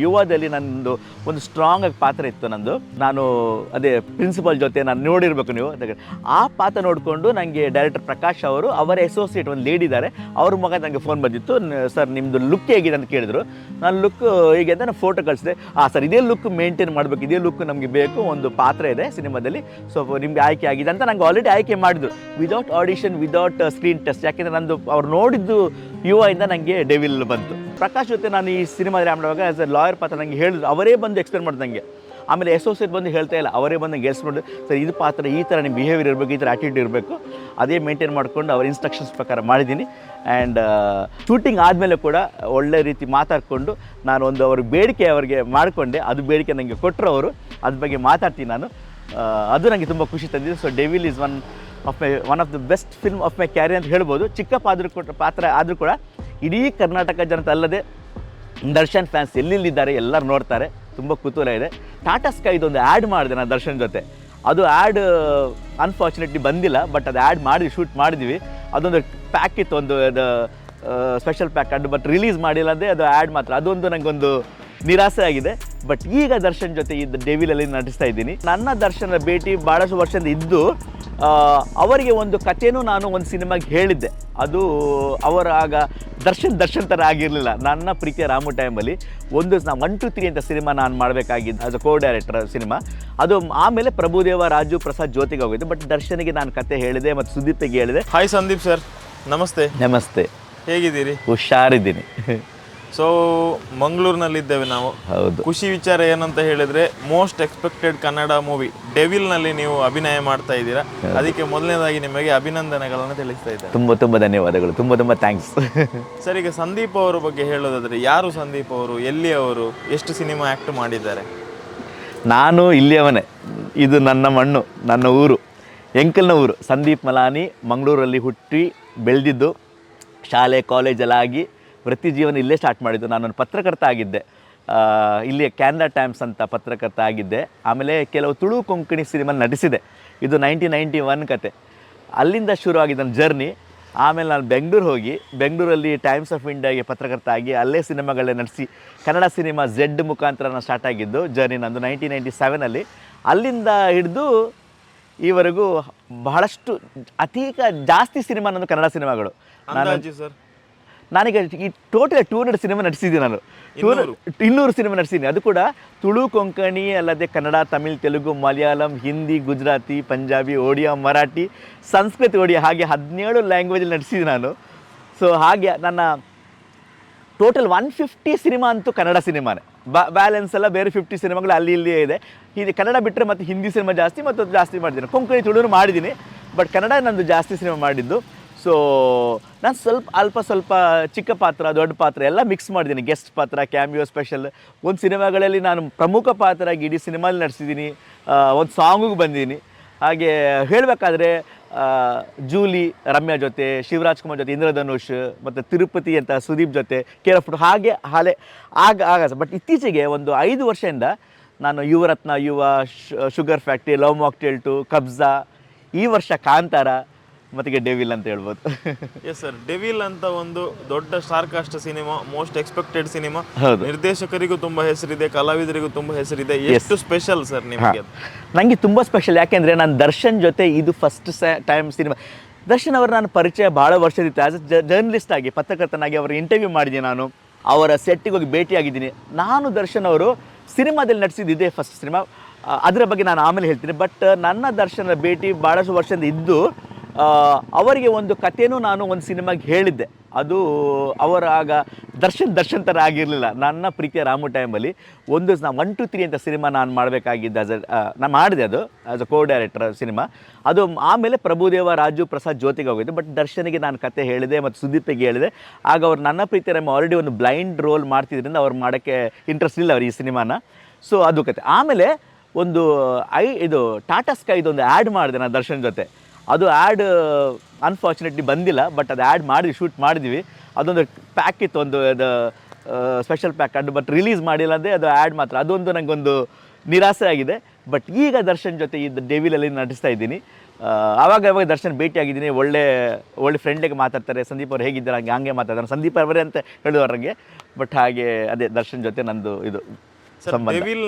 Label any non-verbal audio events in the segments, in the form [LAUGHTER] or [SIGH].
ಯುವದಲ್ಲಿ ನನ್ನದು ಒಂದು ಸ್ಟ್ರಾಂಗ್ ಆಗಿ ಪಾತ್ರ ಇತ್ತು ನಂದು. ನಾನು ಅದೇ ಪ್ರಿನ್ಸಿಪಲ್ ಜೊತೆ ನಾನು ನೋಡಿರ್ಬೇಕು ನೀವು. ಆ ಪಾತ್ರ ನೋಡಿಕೊಂಡು ನನಗೆ ಡೈರೆಕ್ಟರ್ ಪ್ರಕಾಶ್ ಅವರು, ಅವರ ಅಸೋಸಿಯೇಟ್ ಒಂದು ಲೇಡಿ ಇದ್ದಾರೆ. ಅವ್ರ ಮಗ ನನಗೆ ಫೋನ್ ಬಂದಿತ್ತು. ಸರ್ ನಿಮ್ಮದು ಲುಕ್ ಹೇಗಿದೆ? ಅಂತ ಕೇಳಿದರು. ನಾನು ಲುಕ್ ಹೇಗೆ ಅಂತ ನಾನು ಫೋಟೋ ಕಳಿಸಿದೆ. ಆ, ಸರ್, ಇದೇ ಲುಕ್ ಮೇಂಟೈನ್ ಮಾಡಬೇಕು. ಇದೇ ಲುಕ್ ನಮಗೆ ಬೇಕು. ಒಂದು ಪಾತ್ರ ಇದೆ ಸಿನಿಮಾದಲ್ಲಿ. ಸೊ ನಿಮಗೆ ಆಯ್ಕೆ ಆಗಿದೆ. ಅಂತ ನಂಗೆ ಆಲ್ರೆಡಿ ಆಯ್ಕೆ ಮಾಡಿದ್ರು. Without audition without screen test ಯಾಕೆಂದರೆ ನಂದು ಅವ್ರು ನೋಡಿದ್ದು ಯುವ ಇಂದ ನನಗೆ ಡೆವಿಲ್ ಬಂತು. ಪ್ರಕಾಶ್ ಜೊತೆ ನಾನು ಈ ಸಿನಿಮಾದಲ್ಲಿ ಮಾಡುವಾಗ ಆಸ್ ಎ ಲಾಯರ್ ಪಾತ್ರ ನನಗೆ ಹೇಳಿದ್ರು. ಅವರೇ ಬಂದು ಎಕ್ಸ್ಪ್ಲೇನ್ ನನಗೆ ಆಮೇಲೆ ಅಸೋಸಿಯೇಟ್ ಬಂದು ಹೇಳ್ತಾ ಇಲ್ಲ. ಅವರೇ ಬಂದು ಗೆಲ್ಸ್ ಮಾಡಿ ಸರ್, ಇದು ಪಾತ್ರ, ಈ ಥರ ನಿಮ್ಮ ಬಿಹೇವಿಯರ್ ಇರಬೇಕು, ಈ ಥರ ಆ್ಯಟಿಟ್ಯೂಡ್ ಇರಬೇಕು. ಅದೇ ಮೇಂಟೈನ್ ಮಾಡ್ಕೊಂಡು ಅವ್ರ ಇನ್ಸ್ಟ್ರಕ್ಷನ್ಸ್ ಪ್ರಕಾರ ಮಾಡಿದ್ದೀನಿ. ಆ್ಯಂಡ್ ಶೂಟಿಂಗ್ ಆದಮೇಲೆ ಕೂಡ ಒಳ್ಳೆ ರೀತಿ ಮಾತಾಡಿಕೊಂಡು ನಾನು ಒಂದು ಅವ್ರ ಬೇಡಿಕೆ ಅವರಿಗೆ ಮಾಡಿಕೊಂಡೆ. ಅದು ಬೇಡಿಕೆ ನನಗೆ ಕೊಟ್ಟರು ಅವರು. ಅದ್ರ ಬಗ್ಗೆ ಮಾತಾಡ್ತೀನಿ ನಾನು. ಅದು ನನಗೆ ತುಂಬ ಖುಷಿ ತಂದಿದೆ. So devil is one of my one of the best film of my career ಅಂತ ಹೇಳ್ಬೋದು. ಚಿಕ್ಕಪ್ಪ ಆದರೂ ಕೊಟ್ಟ ಪಾತ್ರ ಆದರೂ ಕೂಡ ಇಡೀ ಕರ್ನಾಟಕ ಜನತೆ ಅಲ್ಲದೆ ದರ್ಶನ್ ಫ್ಯಾನ್ಸ್ ಎಲ್ಲೆಲ್ಲಿದ್ದಾರೆ ಎಲ್ಲರೂ ನೋಡ್ತಾರೆ. ತುಂಬ ಕುತೂಹಲ ಇದೆ. ಟಾಟಾ ಸ್ಕೈ ಇದೊಂದು ಆ್ಯಡ್ ಮಾಡಿದೆ ನಾನು ದರ್ಶನ್ ಜೊತೆ. ಅದು ಆ್ಯಡ್ ಅನ್ಫಾರ್ಚುನೇಟ್ಲಿ ಬಂದಿಲ್ಲ ಬಟ್ ಅದು ಆ್ಯಡ್ ಮಾಡಿ ಶೂಟ್ ಮಾಡಿದ್ವಿ. ಅದೊಂದು ಪ್ಯಾಕ್ ಇತ್ತು, ಒಂದು ಅದು ಸ್ಪೆಷಲ್ ಪ್ಯಾಕ್ ಅದು ಬಟ್ ರಿಲೀಸ್ ಮಾಡಿಲ್ಲ ಅಂದರೆ ಅದು ಆ್ಯಡ್ ಮಾತ್ರ. ಅದೊಂದು ನನಗೊಂದು ನಿರಾಸೆ ಆಗಿದೆ. ಬಟ್ ಈಗ ದರ್ಶನ್ ಜೊತೆ ಇದ್ದ ಡೆವಿಲಲ್ಲಿ ನಟಿಸ್ತಾ ಇದ್ದೀನಿ. ನನ್ನ ದರ್ಶನ ಭೇಟಿ ಭಾಳಷ್ಟು ವರ್ಷದಿಂದ ಇದ್ದು ಅವರಿಗೆ ಒಂದು ಕಥೆನೂ ನಾನು ಒಂದು ಸಿನಿಮಾಗೆ ಹೇಳಿದ್ದೆ. ಅದು ಅವರ ಆಗ ದರ್ಶನ್ ದರ್ಶನ್ ಥರ ಆಗಿರಲಿಲ್ಲ. ನನ್ನ ಪ್ರೀತಿಯ ರಾಮು ಟೈಮಲ್ಲಿ ಒಂದು ನಾ ಒನ್ ಟು ತ್ರೀ ಅಂತ ಸಿನಿಮಾ ನಾನು ಮಾಡಬೇಕಾಗಿದ್ದು as a co director cinema. ಅದು ಆಮೇಲೆ ಪ್ರಭುದೇವ ರಾಜು ಪ್ರಸಾದ್ ಜ್ಯೋತಿಗೆ ಹೋಗಿದ್ದು. ಬಟ್ ದರ್ಶನಿಗೆ ನಾನು ಕತೆ ಹೇಳಿದೆ ಮತ್ತು ಸುದೀಪಿಗೆ ಹೇಳಿದೆ. ಹಾಯ್ ಸಂದೀಪ್ ಸರ್ ನಮಸ್ತೆ. ನಮಸ್ತೆ. ಹೇಗಿದ್ದೀರಿ? ಹುಷಾರಿದ್ದೀನಿ. ಸೊ ಮಂಗಳೂರಿನಲ್ಲಿದ್ದೇವೆ ನಾವು. ಹೌದು. ಖುಷಿ ವಿಚಾರ ಏನಂತ ಹೇಳಿದ್ರೆ ಮೋಸ್ಟ್ ಎಕ್ಸ್ಪೆಕ್ಟೆಡ್ ಕನ್ನಡ ಮೂವಿ ಡೆವಿಲ್ನಲ್ಲಿ ನೀವು ಅಭಿನಯ ಮಾಡ್ತಾ ಇದ್ದೀರಾ. ಅದಕ್ಕೆ ಮೊದಲನೇದಾಗಿ ನಿಮಗೆ ಅಭಿನಂದನೆಗಳನ್ನು ತಿಳಿಸ್ತಾ ಇದ್ದಾರೆ ತುಂಬ ತುಂಬ ಧನ್ಯವಾದಗಳು ತುಂಬ ತುಂಬ ಥ್ಯಾಂಕ್ಸ್ ಸರ್ ಈಗ ಸಂದೀಪ್ ಅವರ ಬಗ್ಗೆ ಹೇಳೋದಾದ್ರೆ ಯಾರು ಸಂದೀಪ್ ಅವರು ಎಲ್ಲಿ ಅವರು ಎಷ್ಟು ಸಿನಿಮಾ ಆ್ಯಕ್ಟ್ ಮಾಡಿದ್ದಾರೆ? ನಾನು ಇಲ್ಲಿಯವನೇ ಇದು ನನ್ನ ಮಣ್ಣು ನನ್ನ ಊರು. ಎಂಕಲ್ನ ಊರು ಸಂದೀಪ್ ಮಲಾನಿ ಮಂಗಳೂರಲ್ಲಿ ಹುಟ್ಟಿ ಬೆಳೆದಿದ್ದು ಶಾಲೆ ಕಾಲೇಜಲ್ಲಾಗಿ ವೃತ್ತಿ ಜೀವನ ಇಲ್ಲೇ ಸ್ಟಾರ್ಟ್ ಮಾಡಿದ್ದು. ನಾನೊಂದು ಪತ್ರಕರ್ತ ಆಗಿದ್ದೆ. ಇಲ್ಲಿ ಕ್ಯಾನ್ರಾ ಟೈಮ್ಸ್ ಅಂತ ಪತ್ರಕರ್ತ ಆಗಿದ್ದೆ. ಆಮೇಲೆ ಕೆಲವು ತುಳು ಕೊಂಕಣಿ ಸಿನಿಮಾ ನಟಿಸಿದೆ. ಇದು ನೈನ್ಟೀನ್ ನೈಂಟಿ ಒನ್ ಕತೆ. ಅಲ್ಲಿಂದ ಶುರು ನನ್ನ ಜರ್ನಿ ಆಮೇಲೆ ನಾನು ಬೆಂಗಳೂರು ಹೋಗಿ ಬೆಂಗಳೂರಲ್ಲಿ ಟೈಮ್ಸ್ ಆಫ್ ಇಂಡಿಯಾಗೆ ಪತ್ರಕರ್ತ ಆಗಿ ಅಲ್ಲೇ ಸಿನಿಮಾಗಳೇ ನಡೆಸಿ ಕನ್ನಡ ಸಿನಿಮಾ ಝೆಡ್ ಮುಖಾಂತರ ನಾನು ಸ್ಟಾರ್ಟ್ ಆಗಿದ್ದು ಜರ್ನಿ ನಂದು ನೈನ್ಟೀನ್ ನೈಂಟಿ ಸೆವೆನಲ್ಲಿ ಅಲ್ಲಿಂದ ಹಿಡಿದು ಈವರೆಗೂ ಬಹಳಷ್ಟು ಅತೀಕ ಜಾಸ್ತಿ ಸಿನಿಮಾ ನಂದು ಕನ್ನಡ ಸಿನಿಮಾಗಳು. ನಾನು ಸರ್ ನಾನೀಗ ಈ ಟೋಟಲ್ ಟೂ ಹಂಡ್ರೆಡ್ ಸಿನಿಮಾ ನಟಿಸಿದ್ದೀನಿ ನಾನು. ಟೂ ಇನ್ನೂರು ಸಿನಿಮಾ ನಟಿಸಿದ್ದೀನಿ ಅದು ಕೂಡ ತುಳು ಕೊಂಕಣಿ ಅಲ್ಲದೆ ಕನ್ನಡ ತಮಿಳ್ ತೆಲುಗು ಮಲಯಾಳಂ ಹಿಂದಿ ಗುಜರಾತಿ ಪಂಜಾಬಿ ಒಡಿಯಾ ಮರಾಠಿ ಸಂಸ್ಕೃತ ಒಡಿಯಾ ಹಾಗೆ ಹದಿನೇಳು ಲ್ಯಾಂಗ್ವೇಜಲ್ಲಿ ನಟಿಸಿದ್ದೀನಿ ನಾನು. ಸೊ ಹಾಗೆ ನನ್ನ ಟೋಟಲ್ ಒನ್ ಫಿಫ್ಟಿ ಸಿನಿಮಾ ಅಂತೂ ಕನ್ನಡ ಸಿನಿಮಾನೇ ಬಾ ಬ್ಯಾಲೆನ್ಸ್ ಎಲ್ಲ ಬೇರೆ ಫಿಫ್ಟಿ ಸಿನಿಮಾಗಳು ಅಲ್ಲಿ ಇಲ್ಲಿಯೇ ಇದೆ. ಇದು ಕನ್ನಡ ಬಿಟ್ಟರೆ ಮತ್ತು ಹಿಂದಿ ಸಿನಿಮಾ ಜಾಸ್ತಿ ಮತ್ತು ಜಾಸ್ತಿ ಮಾಡಿದ್ದೀನಿ ಕೊಂಕಣಿ ತುಳುನು ಮಾಡಿದ್ದೀನಿ ಬಟ್ ಕನ್ನಡ ನಂದು ಜಾಸ್ತಿ ಸಿನಿಮಾ ಮಾಡಿದ್ದು. ಸೊ ನಾನು ಸ್ವಲ್ಪ ಅಲ್ಪ ಸ್ವಲ್ಪ ಚಿಕ್ಕ ಪಾತ್ರ, ದೊಡ್ಡ ಪಾತ್ರ ಎಲ್ಲ ಮಿಕ್ಸ್ ಮಾಡಿದ್ದೀನಿ ಗೆಸ್ಟ್ ಪಾತ್ರ ಕ್ಯಾಮಿಯೋ ಸ್ಪೆಷಲ್ ಒಂದು ಸಿನಿಮಾಗಳಲ್ಲಿ ನಾನು ಪ್ರಮುಖ ಪಾತ್ರ ಆಗಿ ಇಡೀ ಸಿನಿಮಾಲಿ ನಡೆಸಿದ್ದೀನಿ. ಒಂದು ಸಾಂಗಿಗೆ ಬಂದಿದ್ದೀನಿ. ಹಾಗೆ ಹೇಳಬೇಕಾದ್ರೆ ಜೂಲಿ, ರಮ್ಯಾ ಜೊತೆ, ಶಿವರಾಜ್ ಕುಮಾರ್ ಜೊತೆ, ಇಂದ್ರಧನುಷ್, ಮತ್ತು ತಿರುಪತಿ ಅಂತ ಸುದೀಪ್ ಜೊತೆ ಕೇರ್ ಆಫ್ ಹಾಗೆ ಹಾಲೆ, ಆಗ ಆಗ ಬಟ್ ಇತ್ತೀಚೆಗೆ ಒಂದು ಐದು ವರ್ಷದಿಂದ ನಾನು Yuvaratna, Yuva sugar factory, love mocktail two, Kabzaa, ಈ ವರ್ಷ ಕಾಂತಾರ ಮತ್ತಿಗೆ ಡೆವಿಲ್ ಅಂತ ಹೇಳ್ಬೋದು. ಎಸ್ ಸರ್ ಡೆವಿಲ್ ಅಂತ ಒಂದು ದೊಡ್ಡ ಸ್ಟಾರ್ ಕಾಸ್ಟ್ ಸಿನಿಮಾ ಮೋಸ್ಟ್ ಎಕ್ಸ್ಪೆಕ್ಟೆಡ್ ಸಿನಿಮಾ ನಿರ್ದೇಶಕರಿಗೂ ತುಂಬಾ ಹೆಸರಿದೆ ಕಲಾವಿದರಿಗೂ ತುಂಬಾ ಹೆಸರಿದೆ. ಎಷ್ಟು ಸ್ಪೆಷಲ್ ಸರ್ ನಿಮಗೆ? ನನಗೆ ತುಂಬ ಸ್ಪೆಷಲ್ ಯಾಕೆಂದ್ರೆ ನಾನು ದರ್ಶನ್ ಜೊತೆ ಇದು ಫಸ್ಟ್ ಟೈಮ್ ಸಿನಿಮಾ ದರ್ಶನ್ ಅವರು ನಾನು ಪರಿಚಯ ಭಾಳ ವರ್ಷದಿತ್ತು. ಆಸ್ ಅ ಜರ್ನಲಿಸ್ಟ್ ಆಗಿ ಪತ್ರಕರ್ತನಾಗಿ ಅವರ ಇಂಟರ್ವ್ಯೂ ಮಾಡಿದೆ ನಾನು. ಅವರ ಸೆಟ್ಟಿಗೆ ಹೋಗಿ ಭೇಟಿಯಾಗಿದ್ದೀನಿ. ನಾನು ದರ್ಶನ್ ಅವರು ಸಿನಿಮಾದಲ್ಲಿ ನಟಿಸಿದ್ದು ಇದೇ ಫಸ್ಟ್ ಸಿನಿಮಾ ಅದರ ಬಗ್ಗೆ ನಾನು ಆಮೇಲೆ ಹೇಳ್ತೀನಿ. ಬಟ್ ನನ್ನ ದರ್ಶನ ಭೇಟಿ ಭಾಳಷ್ಟು ವರ್ಷದಿಂದ ಇದ್ದು ಅವರಿಗೆ ಒಂದು ಕಥೆನೂ ನಾನು ಒಂದು ಸಿನಿಮಾಗೆ ಹೇಳಿದ್ದೆ. ಅದು ಅವರ ಆಗ ದರ್ಶನ್ ದರ್ಶನ್ ಥರ ಆಗಿರಲಿಲ್ಲ. ನನ್ನ ಪ್ರೀತಿಯ ರಾಮು ಟೈಮಲ್ಲಿ ಒಂದು ನಾ ಒನ್ ಟು ತ್ರೀ ಅಂತ ಸಿನಿಮಾ ನಾನು ಮಾಡಬೇಕಾಗಿದ್ದ ಆಸ್ ಅ ನಾನು ಮಾಡಿದೆ ಅದು as a co director cinema. ಅದು ಆಮೇಲೆ ಪ್ರಭುದೇವ, ರಾಜು, ಪ್ರಸಾದ್ ಜ್ಯೋತಿಗೆ ಹೋಗಿದ್ದು. ಬಟ್ ದರ್ಶನಿಗೆ ನಾನು ಕತೆ ಹೇಳಿದೆ ಮತ್ತು ಸುದೀಪಿಗೆ ಹೇಳಿದೆ. ಆಗ ಅವ್ರು ನನ್ನ ಪ್ರೀತಿಯ ರಾಮ ಆಲ್ರೆಡಿ ಒಂದು ಬ್ಲೈಂಡ್ ರೋಲ್ ಮಾಡ್ತಿದ್ರಿಂದ ಅವ್ರು ಮಾಡೋಕ್ಕೆ ಇಂಟ್ರೆಸ್ಟ್ ಇಲ್ಲ ಅವ್ರು ಈ ಸಿನಿಮಾನ. ಸೊ ಅದು ಕತೆ. ಆಮೇಲೆ ಒಂದು, ಐ, ಇದು ಟಾಟಾ ಸ್ಕೈ ಇದೊಂದು ಆ್ಯಡ್ ಮಾಡಿದೆ ನಾನು ದರ್ಶನ್ ಜೊತೆ. ಅದು ಆ್ಯಡ್ ಅನ್ಫಾರ್ಚುನೇಟ್ಲಿ ಬಂದಿಲ್ಲ ಬಟ್ ಅದು ಆ್ಯಡ್ ಮಾಡಿ ಶೂಟ್ ಮಾಡಿದ್ವಿ. ಅದೊಂದು ಪ್ಯಾಕ್ ಇತ್ತು ಒಂದು ಅದು ಸ್ಪೆಷಲ್ ಪ್ಯಾಕ್ ಅದು ಬಟ್ ರಿಲೀಸ್ ಮಾಡಿಲ್ಲ ಅಂದರೆ ಅದು ಆ್ಯಡ್ ಮಾತ್ರ. ಅದೊಂದು ನನಗೊಂದು ನಿರಾಸೆ ಆಗಿದೆ. ಬಟ್ ಈಗ ದರ್ಶನ್ ಜೊತೆ ಇದ್ದ ಡೆವಿಲಲ್ಲಿ ನಟಿಸ್ತಾ ಇದ್ದೀನಿ. ಆವಾಗ ಆವಾಗ ದರ್ಶನ್ ಭೇಟಿಯಾಗಿದ್ದೀನಿ ಒಳ್ಳೆ ಒಳ್ಳೆ ಫ್ರೆಂಡ್ಲಿಗೆ ಮಾತಾಡ್ತಾರೆ. ಸಂದೀಪ್ ಅವ್ರು ಹೇಗಿದ್ದಾರೆ ಹಂಗೆ ಹಂಗೆ ಮಾತಾಡ್ತಾರೆ. ಸಂದೀಪ್ ಅವರೇ ಅಂತ ಹೇಳುವವರಿಗೆ ಬಟ್ ಹಾಗೆ ಅದೇ ದರ್ಶನ್ ಜೊತೆ ನಂದು ಇದು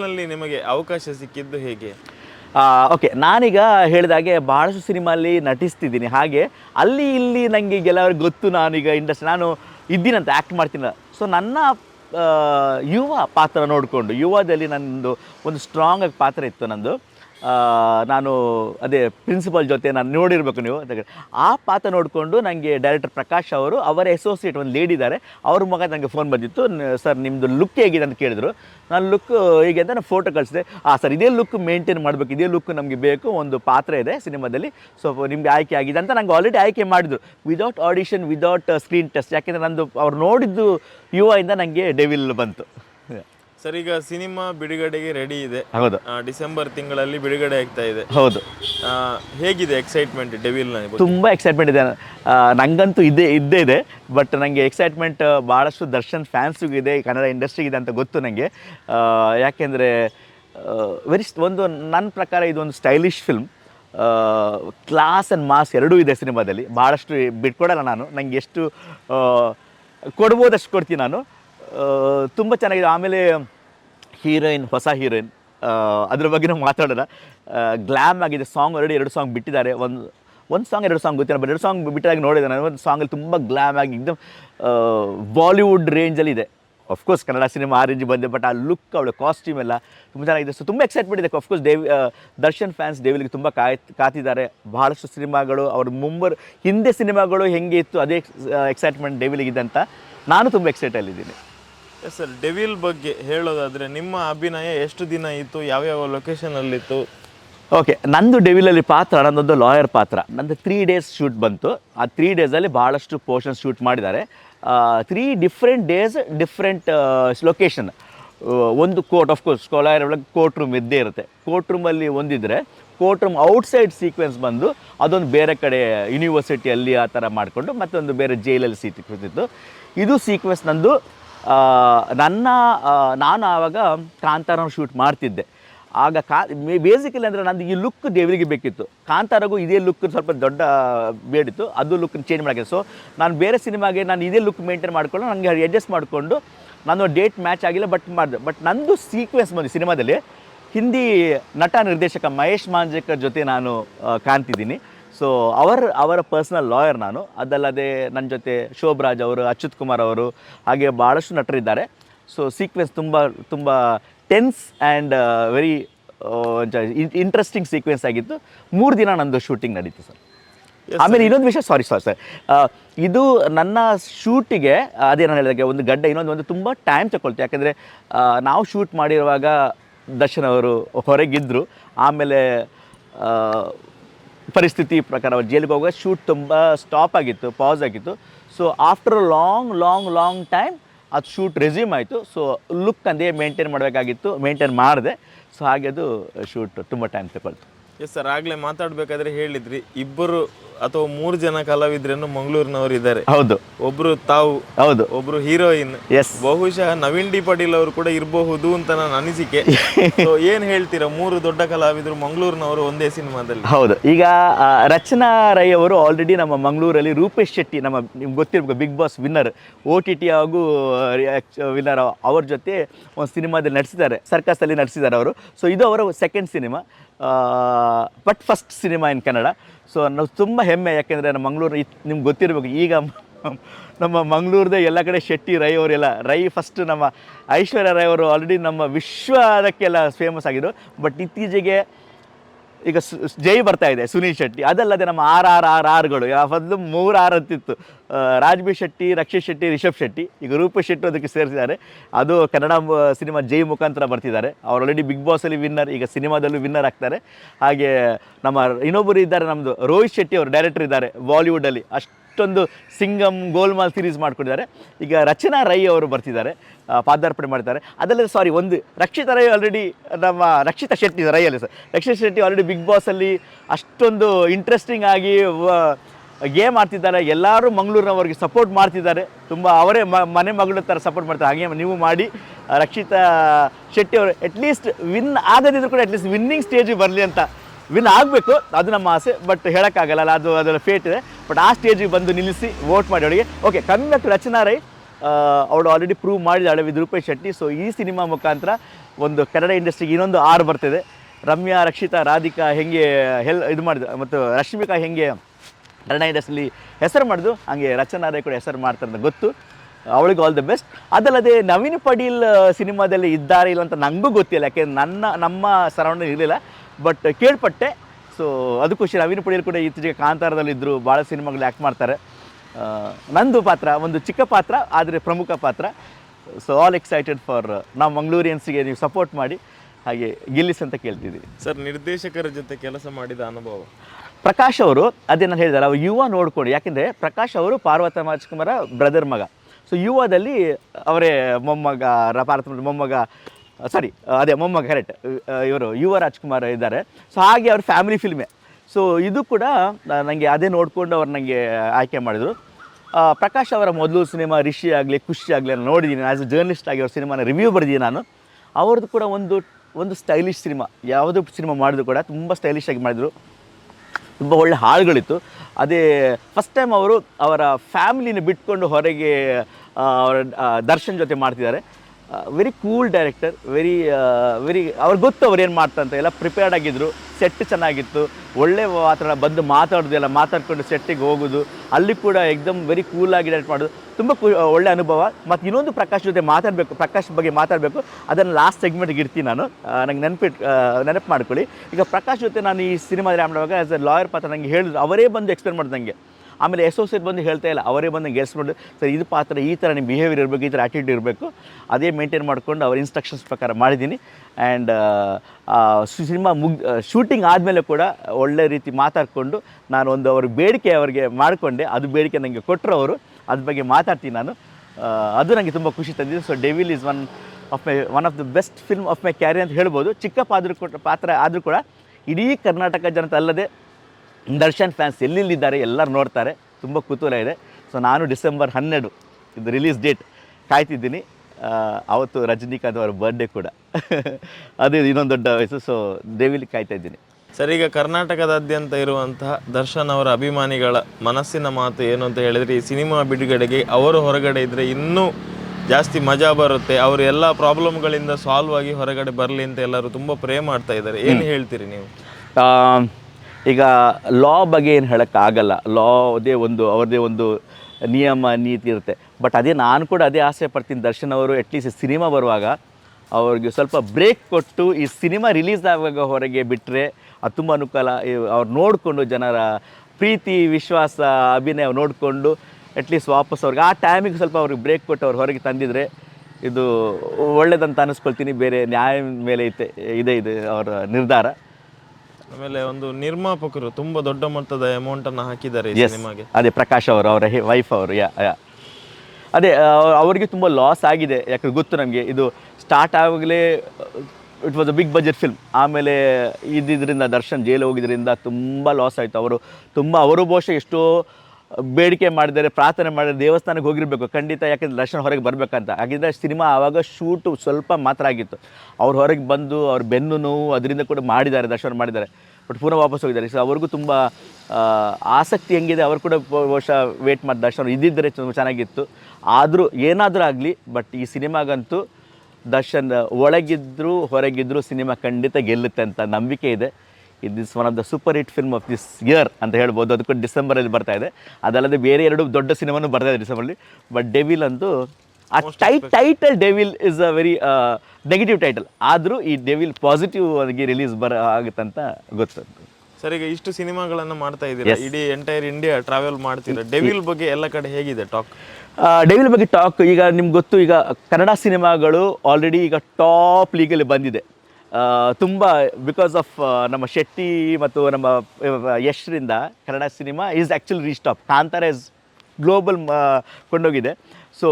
ನಲ್ಲಿ ನಿಮಗೆ ಅವಕಾಶ ಸಿಕ್ಕಿದ್ದು ಹೇಗೆ? ಓಕೆ ನಾನೀಗ ಹೇಳಿದಾಗೆ ಬಹಳಷ್ಟು ಸಿನಿಮಾಲ್ಲಿ ನಟಿಸ್ತಿದ್ದೀನಿ. ಹಾಗೆ ಅಲ್ಲಿ ಇಲ್ಲಿ ನನಗೆ ಕೆಲವ್ರಿಗೆ ಗೊತ್ತು ನಾನೀಗ ಇಂಡಸ್ಟ್ರಿ ನಾನು ಇದ್ದೀನಂತ ಆ್ಯಕ್ಟ್ ಮಾಡ್ತೀನಿ. ಸೊ ನನ್ನ ಯುವ ಪಾತ್ರ ನೋಡಿಕೊಂಡು ಯುವದಲ್ಲಿ ನನ್ನದು ಒಂದು ಸ್ಟ್ರಾಂಗ್ ಆಗಿ ಪಾತ್ರ ಇತ್ತು ನಂದು. ಆ, ನಾನು ಅದೇ ಪ್ರಿನ್ಸಿಪಲ್ ಜೊತೆ ನಾನು ನೋಡಿರಬೇಕು ನೀವು. ಆ ಪಾತ್ರ ನೋಡಿಕೊಂಡು ನನಗೆ ಡೈರೆಕ್ಟರ್ ಪ್ರಕಾಶ್ ಅವರು, ಅವರ ಅಸೋಸಿಯೇಟ್ ಒಂದು ಲೇಡಿ ಇದ್ದಾರೆ. ಅವ್ರ ಮಗ ನನಗೆ ಫೋನ್ ಬಂದಿತ್ತು. ಸರ್ ನಿಮ್ಮದು ಲುಕ್ ಹೇಗಿದೆ ಅಂತ ಕೇಳಿದರು. ನಾನು ಲುಕ್ ಹೇಗೆ ಅಂತ ನಾನು ಫೋಟೋ ಕಳಿಸಿದೆ. ಆ ಸರ್ ಇದೇ ಲುಕ್ ಮೇಂಟೈನ್ ಮಾಡಬೇಕು. ಇದೇ ಲುಕ್ ನಮಗೆ ಬೇಕು. ಒಂದು ಪಾತ್ರ ಇದೆ ಸಿನಿಮಾದಲ್ಲಿ. ಸೊ ನಿಮಗೆ ಆಯ್ಕೆ ಆಗಿದೆ ಅಂತ ನಂಗೆ ಆಲ್ರೆಡಿ ಆಯ್ಕೆ ಮಾಡಿದ್ರು. Without audition without screen test ಯಾಕೆಂದರೆ ನಂದು ಅವ್ರು ನೋಡಿದ್ದು ಯುವ ಇಂದ ನನಗೆ ಡೆವಿಲ್ ಬಂತು. ಸರ್ ಈಗ ಸಿನಿಮಾ ಬಿಡುಗಡೆಗೆ ರೆಡಿ ಇದೆ. ಹೌದು. ಡಿಸೆಂಬರ್ ತಿಂಗಳಲ್ಲಿ ಬಿಡುಗಡೆ ಆಗ್ತಾ ಇದೆ. ಹೌದು. ಹೇಗಿದೆ ಎಕ್ಸೈಟ್ಮೆಂಟ್ ಡೆವಿಲ್ ನನಗೆ? ತುಂಬ ಎಕ್ಸೈಟ್ಮೆಂಟ್ ಇದೆ. ನಂಗಂತೂ ಇದ್ದೇ ಇದ್ದೇ ಇದೆ ಬಟ್ ನನಗೆ ಎಕ್ಸೈಟ್ಮೆಂಟ್ ಭಾಳಷ್ಟು ದರ್ಶನ್ ಫ್ಯಾನ್ಸಿಗೂ ಇದೆ ಕನ್ನಡ ಇಂಡಸ್ಟ್ರಿಗೆ ಅಂತ ಗೊತ್ತು ನನಗೆ ಯಾಕೆಂದರೆ ವೆರಿ ಒಂದು ನನ್ನ ಪ್ರಕಾರ ಇದೊಂದು stylish film class and mass ಎರಡೂ ಇದೆ ಸಿನಿಮಾದಲ್ಲಿ. ಭಾಳಷ್ಟು ಬಿಟ್ಕೊಡಲ್ಲ ನಾನು. ನನಗೆ ಎಷ್ಟು ಕೊಡ್ಬೋದಷ್ಟು ಕೊಡ್ತೀನಿ ನಾನು. ತುಂಬ ಚೆನ್ನಾಗಿದೆ. ಆಮೇಲೆ ಹೀರೋಯಿನ್, ಹೊಸ ಹೀರೋಯಿನ್ ಅದ್ರ ಬಗ್ಗೆ ನಾವು ಮಾತಾಡೋಣ ಗ್ಲ್ಯಾಮ್ ಆಗಿದೆ, ಸಾಂಗ್ ಆಲ್ರೆಡಿ ಎರಡು ಸಾಂಗ್ ಬಿಟ್ಟಿದ್ದಾರೆ. ಒಂದು ಒಂದು ಸಾಂಗ್ ಎರಡು ಸಾಂಗ್ ಗೊತ್ತಿಲ್ಲ, ಬಟ್ ಎರಡು ಸಾಂಗ್ ಬಿಟ್ಟಾಗ ನೋಡಿದೆ ನಾನು ಒಂದು ಸಾಂಗಲ್ಲಿ ತುಂಬ ಗ್ಲ್ಯಾಮ್ ಆಗಿ ಎಕ್ದಮ್ ಬಾಲಿವುಡ್ ರೇಂಜಲ್ಲಿ ಇದೆ. ಅಫ್ಕೋರ್ಸ್ ಕನ್ನಡ ಸಿನಿಮಾ ಆ ರೇಂಜ್ ಬಂದೆ ಬಟ್ ಆ ಲುಕ್ ಅವಳ ಕಾಸ್ಟ್ಯೂಮ್ ಎಲ್ಲ ತುಂಬ ಚೆನ್ನಾಗಿದೆ. ಸೊ ತುಂಬ ಎಕ್ಸೈಟ್ಮೆಂಟ್ ಇದೆ. ಅಫ್ಕೋರ್ಸ್ ದೇವ್ ದರ್ಶನ್ ಫ್ಯಾನ್ಸ್ ದೇವಿಲಿಗೆ ತುಂಬ ಕಾಯ್ ಕಾತಿದ್ದಾರೆ. ಭಾಳಷ್ಟು ಸಿನಿಮಾಗಳು, ಅವ್ರ ಮುಂಬರ್, ಹಿಂದೆ ಸಿನಿಮಾಗಳು ಹೆಂಗೆ ಇತ್ತು, ಅದೇ ಎಕ್ಸೈಟ್ಮೆಂಟ್ ದೇವಿಲಿಗಿದೆ ಅಂತ ನಾನು ತುಂಬ ಎಕ್ಸೈಟಲ್ಲಿದ್ದೀನಿ ಎಸ್ ಸರ್ ಡೆವಿಲ್ ಬಗ್ಗೆ ಹೇಳೋದಾದರೆ ನಿಮ್ಮ ಅಭಿನಯ ಎಷ್ಟು ದಿನ ಇತ್ತು? ಯಾವ್ಯಾವ ಲೊಕೇಶನಲ್ಲಿತ್ತು ಓಕೆ ನಂದು ಡೆವಿಲಲ್ಲಿ ಪಾತ್ರ ನನ್ನೊಂದು ಲಾಯರ್ ಪಾತ್ರ. ನಂದು ತ್ರೀ ಡೇಸ್ ಶೂಟ್ ಬಂತು. ಆ ತ್ರೀ ಡೇಸಲ್ಲಿ ಭಾಳಷ್ಟು ಪೋರ್ಷನ್ ಶೂಟ್ ಮಾಡಿದ್ದಾರೆ. Three different days different location ಒಂದು ಕೋರ್ಟ್ ಆಫ್ ಕೋರ್ಸ್ ಲಾಯರ್ ಒಳಗೆ ಕೋರ್ಟ್ ರೂಮ್ ಇದ್ದೇ ಇರುತ್ತೆ. ಕೋರ್ಟ್ ರೂಮಲ್ಲಿ ಒಂದಿದ್ರೆ ಕೋರ್ಟ್ ರೂಮ್ ಔಟ್ಸೈಡ್ ಸೀಕ್ವೆನ್ಸ್ ಬಂದು ಅದೊಂದು ಬೇರೆ ಕಡೆ ಯೂನಿವರ್ಸಿಟಿಯಲ್ಲಿ ಆ ಥರ ಮಾಡಿಕೊಂಡು ಮತ್ತೊಂದು ಬೇರೆ ಜೈಲಲ್ಲಿ ಸೀಕ್ವೆನ್ಸ್ ಇದು ಸೀಕ್ವೆನ್ಸ್ ನಂದು ನನ್ನ ನಾನು ಆವಾಗ ಕಾಂತಾರ ಶೂಟ್ ಮಾಡ್ತಿದ್ದೆ. ಆಗ ಕಾ ಬೇಸಿಕಲಿ ಅಂದರೆ ನಂದು ಈ ಲುಕ್ ದೇವರಿಗೆ ಬೇಕಿತ್ತು. ಕಾಂತಾರಗೂ ಇದೇ ಲುಕ್ ಸ್ವಲ್ಪ ದೊಡ್ಡ ಬೇಡಿತ್ತು. ಅದು ಲುಕ್ ಚೇಂಜ್ ಮಾಡೋಕ್ಕೆ. ಸೊ ನಾನು ಬೇರೆ ಸಿನಿಮಾಗೆ ನಾನು ಇದೇ ಲುಕ್ ಮೇಂಟೈನ್ ಮಾಡಿಕೊಂಡು ನನಗೆ ಅಡ್ಜಸ್ಟ್ ಮಾಡಿಕೊಂಡು ನಾನು ಡೇಟ್ ಮ್ಯಾಚ್ ಆಗಿಲ್ಲ ಬಟ್ ಮಾಡಿದೆ. ಬಟ್ ನಂದು ಸೀಕ್ವೆನ್ಸ್ ಬಂದು ಸಿನಿಮಾದಲ್ಲಿ. ಹಿಂದಿ ನಟ ನಿರ್ದೇಶಕ ಮಹೇಶ್ ಮಾಂಜೇಕರ್ ಜೊತೆ ನಾನು ಕಾಣ್ತಿದ್ದೀನಿ. ಸೊ ಅವರ ಅವರ ಪರ್ಸ್ನಲ್ ಲಾಯರ್ ನಾನು ಅದಲ್ಲದೆ ನನ್ನ ಜೊತೆ ಶೋಭರಾಜ್ ಅವರು ಅಚ್ಯುತ್ ಕುಮಾರ್ ಅವರು ಹಾಗೆ ಭಾಳಷ್ಟು ನಟರಿದ್ದಾರೆ. ಸೊ ಸೀಕ್ವೆನ್ಸ್ ತುಂಬ ತುಂಬ tense and very interesting sequence ಆಗಿತ್ತು. ಮೂರು ದಿನ ನನ್ನದು ಶೂಟಿಂಗ್ ನಡೀತು ಸರ್. ಆಮೇಲೆ ಇನ್ನೊಂದು ವಿಷಯ ಸಾರಿ ಸಾರಿ ಸರ್ ಇದು ನನ್ನ ಶೂಟಿಗೆ ಅದೇ ನಾನು ಹೇಳಿದಾಗೆ ಒಂದು ಗಡ್ಡ ಇನ್ನೊಂದು ಒಂದು ತುಂಬ ಟೈಮ್ ತಗೊಳ್ತೀವಿ ಯಾಕೆಂದರೆ ನಾವು ಶೂಟ್ ಮಾಡಿರುವಾಗ ದರ್ಶನ್ ಅವರು ಹೊರಗಿದ್ದರು ಆಮೇಲೆ ಪರಿಸ್ಥಿತಿ ಪ್ರಕಾರ ಅವ್ರು ಜೈಲಿಗೆ ಹೋಗುವಾಗ ಶೂಟ್ ತುಂಬ ಸ್ಟಾಪ್ ಆಗಿತ್ತು ಪಾಸ್ ಆಗಿತ್ತು. So after long long long time ಅದು ಶೂಟ್ ರೆಸ್ಯೂಮ್ ಆಯಿತು. ಸೊ ಲುಕ್ ಅಂದೇ ಮೇಂಟೈನ್ ಮಾಡಬೇಕಾಗಿತ್ತು ಮೇಂಟೈನ್ ಮಾಡಿದೆ. ಸೊ ಹಾಗೆ ಅದು ಶೂಟ್ ತುಂಬ ಟೈಮ್ ತಗೊಳ್ತು. ಎಸ್ ಸರ್ ಆಗ್ಲೇ ಮಾತಾಡ್ಬೇಕಾದ್ರೆ ಹೇಳಿದ್ರಿ. ಇಬ್ಬರು ಅಥವಾ ಮೂರು ಜನ ಕಲಾವಿದ್ರೇನು ಮಂಗಳೂರಿನವರು ಇದ್ದಾರೆ. ಹೌದು. ಒಬ್ರು ತಾವು ಹೌದು. ಒಬ್ರು ಹೀರೋಯಿನ್. ಎಸ್ ಬಹುಶಃ ನವೀನ್ ಡಿ ಪಾಟೀಲ್ ಅವರು ಕೂಡ ಇರಬಹುದು ಅಂತ ನನ್ನ ಅನಿಸಿಕೆ. [LAUGHS] ಏನ್ ಹೇಳ್ತೀರಾ? ಮೂರು ದೊಡ್ಡ ಕಲಾವಿದರು ಮಂಗಳೂರಿನವರು ಒಂದೇ ಸಿನಿಮಾದಲ್ಲಿ. ಹೌದು. ಈಗ ರಚನಾ ರೈ ಅವರು ಆಲ್ರೆಡಿ ನಮ್ಮ ಮಂಗಳೂರಲ್ಲಿ ರೂಪೇಶ್ ಶೆಟ್ಟಿ ನಮ್ಮ ನಿಮ್ಗೆ ಗೊತ್ತಿರ್ಬೇಕು big boss winner O T T ಹಾಗೂ ವಿನ್ನರ್ ಅವ್ರ ಜೊತೆ ಒಂದು ಸಿನಿಮಾದಲ್ಲಿ ನಟಿಸಿದ್ದಾರೆ ಸರ್ಕಸಲ್ಲಿ ನಡೆಸಿದ್ದಾರೆ ಅವರು. ಸೊ ಇದು ಅವರ second cinema but first cinema in Kannada so ನಾವು ತುಂಬ ಹೆಮ್ಮೆ, ಯಾಕೆಂದರೆ ನಮ್ಮ ಮಂಗಳೂರು ನಿಮ್ಗೆ ಗೊತ್ತಿರಬೇಕು, ಈಗ [LAUGHS] ನಮ್ಮ ಮಂಗಳೂರದೇ ಎಲ್ಲ ಕಡೆ ಶೆಟ್ಟಿ, ರೈ ಅವರೆಲ್ಲ, ರೈ ಫಸ್ಟ್ ನಮ್ಮ ಐಶ್ವರ್ಯ ರೈ ಅವರು ಆಲ್ರೆಡಿ ನಮ್ಮ ವಿಶ್ವ ಅದಕ್ಕೆಲ್ಲ ಫೇಮಸ್ ಆಗಿದ್ರು. ಬಟ್ ಇತ್ತೀಚೆಗೆ ಈಗ ಜೈ ಬರ್ತಾ ಇದೆ ಸುನೀಲ್ ಶೆಟ್ಟಿ. ಅದಲ್ಲದೆ ನಮ್ಮ ಆರ್ ಆರ್ ಆರ್ ಆರ್ಗಳು ಮೊದಲು ಮೂರು ಆರ್ ಅಂತಿತ್ತು. ರಾಜ್ಬಿ ಶೆಟ್ಟಿ, ರಕ್ಷಿತ್ ಶೆಟ್ಟಿ, ರಿಷಬ್ ಶೆಟ್ಟಿ, ಈಗ ರೂಪೇಶ್ ಶೆಟ್ಟಿ ಅದಕ್ಕೆ ಸೇರಿಸಿದ್ದಾರೆ. ಅದು ಕನ್ನಡ ಸಿನಿಮಾ ಜೈ ಮುಖಾಂತರ ಬರ್ತಿದ್ದಾರೆ. ಅವ್ರು ಆಲ್ರೆಡಿ ಬಿಗ್ ಬಾಸಲ್ಲಿ ವಿನ್ನರ್ ಈಗ ಸಿನಿಮಾದಲ್ಲೂ ವಿನ್ನರ್ ಆಗ್ತಾರೆ. ಹಾಗೆ ನಮ್ಮ ಇನ್ನೊಬ್ಬರು ಇದ್ದಾರೆ ನಮ್ಮದು ರೋಹಿತ್ ಶೆಟ್ಟಿ ಅವರು ಡೈರೆಕ್ಟರ್ ಇದ್ದಾರೆ ಬಾಲಿವುಡಲ್ಲಿ ಅಷ್ಟೊಂದು ಸಿಂಗಮ್ ಗೋಲ್ಮಾಲ್ ಸೀರೀಸ್ ಮಾಡ್ಕೊಂಡಿದ್ದಾರೆ. ಈಗ ರಚನಾ ರೈ ಅವರು ಬರ್ತಿದ್ದಾರೆ ಪಾದಾರ್ಪಣೆ ಮಾಡ್ತಾರೆ ಅದಲ್ಲದೆ ಸಾರಿ ಒಂದು ರಕ್ಷಿತಾ ರೈ ಆಲ್ರೆಡಿ ನಮ್ಮ ರಕ್ಷಿತಾ ಶೆಟ್ಟಿ ರೈ ಅಲ್ಲಿ sir. Rakshita Shetty already big ಬಾಸಲ್ಲಿ ಅಷ್ಟೊಂದು ಇಂಟ್ರೆಸ್ಟಿಂಗ್ ಆಗಿ ಗೇಮ್ ಆಡ್ತಿದ್ದಾರೆ, ಎಲ್ಲರೂ ಮಂಗಳೂರಿನವ್ರಿಗೆ ಸಪೋರ್ಟ್ ಮಾಡ್ತಿದ್ದಾರೆ. ತುಂಬ ಅವರೇ ಮನೆ ಮಗಳ ಥರ ಸಪೋರ್ಟ್ ಮಾಡ್ತಾರೆ. ಹಾಗೆ ನೀವು ಮಾಡಿ ರಕ್ಷಿತಾ ಶೆಟ್ಟಿ ಅವರು ಅಟ್ಲೀಸ್ಟ್ ವಿನ್ ಆಗದಿದ್ರು ಕೂಡ ಅಟ್ಲೀಸ್ಟ್ ವಿನ್ನಿಂಗ್ ಸ್ಟೇಜಿಗೆ ಬರಲಿ ಅಂತ ವಿನ್ ಆಗಬೇಕು, ಅದು ನಮ್ಮ ಆಸೆ ಬಟ್ ಹೇಳೋಕ್ಕಾಗಲ್ಲ ಅದು, ಅದರ ಫೇಟ್ ಇದೆ. ಬಟ್ ಆ ಸ್ಟೇಜಿಗೆ ಬಂದು ನಿಲ್ಲಿಸಿ ವೋಟ್ ಮಾಡಿ ಅವಳಿಗೆ ಓಕೆ ಕಮ್ಮಿ ಬ್ಯಾಕ್ ರಚನಾ ರೈ ಅವಳು ಆಲ್ರೆಡಿ ಪ್ರೂವ್ ಮಾಡಿದ್ದಾಳೆ ವಿದ್ ರೂಪೇಶ್ ಶೆಟ್ಟಿ. ಸೊ ಈ ಸಿನಿಮಾ ಮುಖಾಂತರ ಒಂದು ಕನ್ನಡ ಇಂಡಸ್ಟ್ರಿಗೆ ಇನ್ನೊಂದು ಆರು ಬರ್ತಿದೆ. ರಮ್ಯಾ, ರಕ್ಷಿತಾ, ರಾಧಿಕಾ ಹೆಂಗೆ, ಹೆಲ್, ಇದು ಮಾಡಿದ್ರು ಮತ್ತು ರಶ್ಮಿಕಾ ಹೆಂಗೆ ಇಂಡಸ್ಟ್ರಿಲಿ ಹೆಸರು ಮಾಡಿದ್ರು ಹಾಗೆ ರಚನಾ ರೈ ಕೂಡ ಹೆಸರು ಮಾಡ್ತಾರೆ ಅಂತ ಗೊತ್ತು. ಅವಳಿಗೆ ಆಲ್ ದ ಬೆಸ್ಟ್ ಅದಲ್ಲದೆ ನವೀನ್ ಪಡೀಲ್ ಸಿನಿಮಾದಲ್ಲಿ ಇದ್ದಾರೆ ಇಲ್ಲ ಅಂತ ನನಗೂ ಗೊತ್ತಿಲ್ಲ. ಯಾಕೆಂದ್ರೆ ನನ್ನ, ನಮ್ಮ ಸರೌಂಡಿಂಗ್ ಇರಲಿಲ್ಲ. ಬಟ್ ಕೇಳ್ಪಟ್ಟೆ. ಸೊ ಅದು ಖುಷಿ. ನವೀನ್ ಪಡೀಲ್ ಕೂಡ ಇತ್ತೀಚೆಗೆ ಕಾಂತಾರದಲ್ಲಿ ಇದ್ದರು ಭಾಳ ಸಿನಿಮಾಗಳು ಆ್ಯಕ್ಟ್ ಮಾಡ್ತಾರೆ. ನಂದು ಪಾತ್ರ, ಒಂದು ಚಿಕ್ಕ ಪಾತ್ರ, ಆದರೆ ಪ್ರಮುಖ ಪಾತ್ರ. ಸೊ ಆಲ್ ಎಕ್ಸೈಟೆಡ್ ಫಾರ್ ನಾವು ಮಂಗ್ಳೂರಿಯನ್ಸ್ಗೆ ನೀವು ಸಪೋರ್ಟ್ ಮಾಡಿ. ಹಾಗೆ ಗೆಲ್ಲಿಸ್ ಅಂತ ಕೇಳ್ತಿದ್ದೀವಿ. ಸರ್, ನಿರ್ದೇಶಕರ ಜೊತೆ ಕೆಲಸ ಮಾಡಿದ ಅನುಭವ? ಪ್ರಕಾಶ್ ಅವರು ಅದೇ ನಾನು ಹೇಳಿದಾರೆ ಅವ್ರು ಯುವ ನೋಡ್ಕೊಂಡು, ಯಾಕೆಂದರೆ ಪ್ರಕಾಶ್ ಅವರು ಪಾರ್ವತ ರಾಜ್ಕುಮಾರ ಬ್ರದರ್ ಮಗ. ಸೊ ಯುವದಲ್ಲಿ ಅವರೇ ಮೊಮ್ಮಗ, ರ- ಪಾರ್ವತ ಮೊಮ್ಮಗ ಸಾರಿ ಅದೇ ಮೊಮ್ಮಗ ಕರೆಕ್ಟ್ ಇವರು, ಯುವ ರಾಜ್ಕುಮಾರ್ ಇದ್ದಾರೆ. ಸೊ ಹಾಗೆ ಅವ್ರ ಫ್ಯಾಮಿಲಿ ಫಿಲ್ಮೇ ಸೊ ಇದು ಕೂಡ ನನಗೆ ಅದೇ ನೋಡಿಕೊಂಡು ಅವ್ರು ನನಗೆ ಆಯ್ಕೆ ಮಾಡಿದರು. ಪ್ರಕಾಶ್ ಅವರ ಮೊದಲು ಸಿನಿಮಾ ರಿಷಿ ಆಗಲಿ, ಖುಷಿ ಆಗಲಿ ನಾನು ನೋಡಿದ್ದೀನಿ ಆ್ಯಸ್ ಅ ಜರ್ನಲಿಸ್ಟ್ ಆಗಿ ಅವ್ರ ಸಿನಿಮಾನ ರಿವ್ಯೂ ಬರೆದಿದ್ದೀನಿ ನಾನು. ಅವ್ರದ್ದು ಕೂಡ ಒಂದು ಒಂದು ಸ್ಟೈಲಿಶ್ ಸಿನಿಮಾ. ಯಾವುದು ಸಿನಿಮಾ ಮಾಡಿದ್ರು ಕೂಡ ತುಂಬ ಸ್ಟೈಲಿಶ್ ಆಗಿ ಮಾಡಿದರು. ತುಂಬ ಒಳ್ಳೆ ಹಾಳುಗಳಿತ್ತು ಅದೇ ಫಸ್ಟ್ ಟೈಮ್ ಅವರು ಅವರ ಫ್ಯಾಮಿಲಿನ ಬಿಟ್ಕೊಂಡು ಹೊರಗೆ ಅವರ ದರ್ಶನ್ ಜೊತೆ ಮಾಡ್ತಿದ್ದಾರೆ. Very cool director very very ಅವ್ರಿಗೆ ಗೊತ್ತು ಅವ್ರು ಏನು ಮಾಡ್ತಂತ ಎಲ್ಲ ಪ್ರಿಪೇರ್ಡ್ ಆಗಿದ್ದರು ಸೆಟ್ ಚೆನ್ನಾಗಿತ್ತು, ಒಳ್ಳೆ ವಾತಾವರಣ ಬಂದು ಮಾತಾಡೋದು ಎಲ್ಲ ಮಾತಾಡ್ಕೊಂಡು ಸೆಟ್ಟಿಗೆ ಹೋಗೋದು, ಅಲ್ಲಿ ಕೂಡ ಎಕ್ದಮ್ ವೆರಿ ಕೂಲಾಗಿ ಡೈರೆಕ್ಟ್ ಮಾಡೋದು, ತುಂಬ ಒಳ್ಳೆ ಅನುಭವ. ಮತ್ತು ಇನ್ನೊಂದು ಪ್ರಕಾಶ್ ಜೊತೆ ಮಾತಾಡಬೇಕು, ಪ್ರಕಾಶ್ ಬಗ್ಗೆ ಮಾತಾಡಬೇಕು, ಅದನ್ನು ಲಾಸ್ಟ್ ಸೆಗ್ಮೆಂಟ್ಗೆ ಇರ್ತೀನಿ ನಾನು. ನನಗೆ ನೆನಪಿಟ್ಟು ನೆನಪು ಮಾಡ್ಕೊಳ್ಳಿ. ಈಗ ಪ್ರಕಾಶ್ ಜೊತೆ ನಾನು ಈ ಸಿನಿಮಾದಲ್ಲಿ ಮಾಡುವಾಗ ಆ್ಯಸ್ ಎ ಲಾಯರ್ ಪಾತ್ರ ನನಗೆ ಹೇಳಿದ್ರು, ಅವರೇ ಬಂದು ಎಕ್ಸ್ಪ್ಲೇನ್ ಮಾಡ್ದಂಗೆ ಆಮೇಲೆ ಎಸೋಸಿಯೇಟ್ ಬಂದು ಹೇಳ್ತಾ ಇಲ್ಲ. ಅವರೇ ಬಂದು ಗೆಲ್ಸ್ ಮಾಡಿ, ಸರ್, ಇದು ಪಾತ್ರ ಈ ಥರ ನಿಮ್ಮ ಬಿಹೇವಿಯರ್ ಇರಬೇಕು, ಈ ಥರ ಆ್ಯಟಿಟ್ಯೂಡ್ ಇರಬೇಕು. ಅದೇ ಮೇಂಟೈನ್ ಮಾಡಿಕೊಂಡು ಅವ್ರ ಇನ್ಸ್ಟ್ರಕ್ಷನ್ಸ್ ಪ್ರಕಾರ ಮಾಡಿದ್ದೀನಿ. ಆ್ಯಂಡ್ ಸಿನಿಮಾ ಮುಗ್ ಶೂಟಿಂಗ್ ಆದಮೇಲೆ ಕೂಡ ಒಳ್ಳೆ ರೀತಿ ಮಾತಾಡಿಕೊಂಡು ನಾನು ಒಂದು ಅವ್ರ ಬೇಡಿಕೆ ಅವರಿಗೆ ಮಾಡಿಕೊಂಡೆ. ಅದು ಬೇಡಿಕೆ ನನಗೆ ಕೊಟ್ಟರು ಅವರು. ಅದ್ರ ಬಗ್ಗೆ ಮಾತಾಡ್ತೀನಿ ನಾನು. ಅದು ನನಗೆ ತುಂಬ ಖುಷಿ ತಂದಿದೆ. So devil is one of my one of the best film of my career ಅಂತ ಹೇಳ್ಬೋದು. ಚಿಕ್ಕಪ್ಪ ಪಾತ್ರ ಕೊಟ್ಟ ಪಾತ್ರ ಆದರೂ ಕೂಡ ಇಡೀ ಕರ್ನಾಟಕ ಜನತೆ ಅಲ್ಲದೆ ದರ್ಶನ್ ಫ್ಯಾನ್ಸ್ ಎಲ್ಲೆಲ್ಲಿದ್ದಾರೆ ಎಲ್ಲರೂ ನೋಡ್ತಾರೆ. ತುಂಬ ಕುತೂಹಲ ಇದೆ. ಸೊ ನಾನು ಡಿಸೆಂಬರ್ ಹನ್ನೆರಡು ಇದು ರಿಲೀಸ್ ಡೇಟ್ ಕಾಯ್ತಿದ್ದೀನಿ. ಆವತ್ತು ಅವತ್ತು ರಜನಿಕಾಂತ್ ಅವರ ಬರ್ಡೇ ಕೂಡ. [LAUGHS] ಅದೇ ಇನ್ನೊಂದು ದೊಡ್ಡ ವಯಸ್ಸು. ಸೊ ದೇವಿಲಿ ಕಾಯ್ತಾ ಇದ್ದೀನಿ. ಸರ್ ಈಗ ಕರ್ನಾಟಕದಾದ್ಯಂತ ಇರುವಂತಹ ದರ್ಶನ್ ಅವರ ಅಭಿಮಾನಿಗಳ ಮನಸ್ಸಿನ ಮಾತು ಏನು ಅಂತ ಹೇಳಿದ್ರೆ ಈ ಸಿನಿಮಾ ಬಿಡುಗಡೆಗೆ ಅವರು ಹೊರಗಡೆ ಇದ್ದರೆ ಇನ್ನೂ ಜಾಸ್ತಿ ಮಜಾ ಬರುತ್ತೆ. ಅವರು ಎಲ್ಲ ಪ್ರಾಬ್ಲಮ್ಗಳಿಂದ ಸಾಲ್ವ್ ಆಗಿ ಹೊರಗಡೆ ಬರಲಿ ಅಂತ ಎಲ್ಲರೂ ತುಂಬ ಪ್ರೇ ಮಾಡ್ತಾ ಇದ್ದಾರೆ. ಏನು ಹೇಳ್ತೀರಿ ನೀವು? ಈಗ ಲಾ ಬಗ್ಗೆ ಏನು ಹೇಳೋಕ್ಕಾಗಲ್ಲ ಲಾದೇ ಒಂದು ಅವ್ರದ್ದೇ ಒಂದು ನಿಯಮ, ನೀತಿ ಇರುತ್ತೆ. ಬಟ್ ಅದೇ ನಾನು ಕೂಡ ಅದೇ ಆಸೆ ಪಡ್ತೀನಿ. ದರ್ಶನ್ ಅವರು ಅಟ್ಲೀಸ್ಟ್ ಸಿನಿಮಾ ಬರುವಾಗ ಅವ್ರಿಗೆ ಸ್ವಲ್ಪ ಬ್ರೇಕ್ ಕೊಟ್ಟು ಈ ಸಿನಿಮಾ ರಿಲೀಸ್ ಆಗುವಾಗ ಹೊರಗೆ ಬಿಟ್ಟರೆ ಅದು ತುಂಬ ಅನುಕೂಲ. ಅವ್ರು ನೋಡಿಕೊಂಡು ಜನರ ಪ್ರೀತಿ, ವಿಶ್ವಾಸ, ಅಭಿನಯ ನೋಡಿಕೊಂಡು ಅಟ್ಲೀಸ್ಟ್ ವಾಪಸ್ ಅವ್ರಿಗೆ ಆ ಟೈಮಿಗೆ ಸ್ವಲ್ಪ ಅವ್ರಿಗೆ ಬ್ರೇಕ್ ಕೊಟ್ಟು ಅವ್ರು ಹೊರಗೆ ತಂದಿದ್ರೆ ಇದು ಒಳ್ಳೇದಂತ ಅನಿಸ್ಕೊಳ್ತೀನಿ. ಬೇರೆ ನ್ಯಾಯ ಮೇಲೆ ಐತೆ ಇದೆ ಇದೆ ಅವರ ನಿರ್ಧಾರ. ಆಮೇಲೆ ಒಂದು ನಿರ್ಮಾಪಕರು ತುಂಬಾ ದೊಡ್ಡ ಮೊತ್ತದ ಅಮೌಂಟ್ ಅನ್ನು ಹಾಕಿದ್ದಾರೆ. ಸಿನಿಮಾಗೆ. ಅದೇ ಪ್ರಕಾಶ್ ಅವರು ಅವರ ವೈಫ್ ಅವರು ಯಾ ಯಾ. ಅದೇ ಅವರಿಗೆ ತುಂಬ ಲಾಸ್ ಆಗಿದೆ ಯಾಕಂದ್ರೆ ಗೊತ್ತು ನಮಗೆ ಇದು ಸ್ಟಾರ್ಟ್ ಆಗಲೇ it was a big budget film ಆಮೇಲೆ ಇದ್ದಿದ್ದರಿಂದ ದರ್ಶನ್ ಜೈಲು ಹೋಗಿದ್ರಿಂದ ತುಂಬ ಲಾಸ್ ಆಯಿತು. ಅವರು ತುಂಬ ಅವರು ಬಹುಶಃ ಎಷ್ಟೋ ಬೇಡಿಕೆ ಮಾಡಿದರೆ ಪ್ರಾರ್ಥನೆ ಮಾಡಿದರೆ ದೇವಸ್ಥಾನಕ್ಕೆ ಹೋಗಿರಬೇಕು, ಖಂಡಿತ, ಯಾಕೆಂದರೆ ದರ್ಶನ ಹೊರಗೆ ಬರಬೇಕಂತ. ಹಾಗಿದ್ರೆ ಸಿನಿಮಾ ಆವಾಗ ಶೂಟು ಸ್ವಲ್ಪ ಮಾತ್ರ ಆಗಿತ್ತು. ಅವ್ರು ಹೊರಗೆ ಬಂದು ಅವ್ರ ಬೆನ್ನು ನೋವು ಅದರಿಂದ ಕೂಡ ಮಾಡಿದ್ದಾರೆ, ದರ್ಶನ ಮಾಡಿದ್ದಾರೆ. ಬಟ್ ಪುನಃ ವಾಪಸ್ ಹೋಗಿದ್ದಾರೆ. ಸೊ ಅವ್ರಿಗೂ ತುಂಬ ಆಸಕ್ತಿ ಹೆಂಗಿದೆ, ಅವರು ಕೂಡ ವರ್ಷ ವೇಟ್ ಮಾಡಿ ದರ್ಶನ ಇದ್ದಿದ್ದರೆ ತುಂಬ ಚೆನ್ನಾಗಿತ್ತು. ಆದರೂ ಏನಾದರೂ ಆಗಲಿ ಬಟ್ ಈ ಸಿನಿಮಾಗಂತೂ ದರ್ಶನ್ ಒಳಗಿದ್ದರೂ ಹೊರಗಿದ್ದರೂ ಸಿನಿಮಾ ಖಂಡಿತ ಗೆಲ್ಲುತ್ತೆ ಅಂತ ನಂಬಿಕೆ ಇದೆ. ಇದು is one of the super hit film of this year ಅಂತ ಹೇಳ್ಬೋದು. ಅದಕ್ಕೂ ಡಿಸೆಂಬರಲ್ಲಿ ಬರ್ತಾ ಇದೆ. ಅದಲ್ಲದೆ ಬೇರೆ ಎರಡು ದೊಡ್ಡ ಸಿನಿಮಾನು ಬರ್ತಾ ಇದೆ ಡಿಸೆಂಬರ್ಲಿ ಬಟ್ ಡೆವಿಲ್ ಅಂತೂ ಆ tight title devil is a very negative title ಆದರೂ ಈ ಡೆವಿಲ್ ಪಾಸಿಟಿವ್ ಆಗಿ ರಿಲೀಸ್ ಬರ ಆಗುತ್ತಂತ ಗೊತ್ತು. ಸರ್ ಈಗ ಇಷ್ಟು ಸಿನಿಮಾಗಳನ್ನು ಮಾಡ್ತಾ ಇದ್ದೀರಾ? ಇಡೀ ಎಂಟೈರ್ ಇಂಡಿಯಾ ಟ್ರಾವೆಲ್ ಮಾಡ್ತೀರಾ? ಡೆವಿಲ್ ಬಗ್ಗೆ ಎಲ್ಲ ಕಡೆ ಹೇಗಿದೆ ಟಾಕ್ ಡೆವಿಲ್ ಬಗ್ಗೆ ಟಾಕ್ ಈಗ ನಿಮ್ಗೆ ಗೊತ್ತು ಈಗ ಕನ್ನಡ ಸಿನಿಮಾಗಳು ಆಲ್ರೆಡಿ ಈಗ ಟಾಪ್ ಲೀಗಲ್ಲಿ ಬಂದಿದೆ. ತುಂಬ ಬಿಕಾಸ್ ಆಫ್ ನಮ್ಮ ಶೆಟ್ಟಿ ಮತ್ತು ನಮ್ಮ ಯಶ್ರಿಂದ Kannada cinema is actually reach top Kantara is global ಕೊಂಡೋಗಿದೆ. So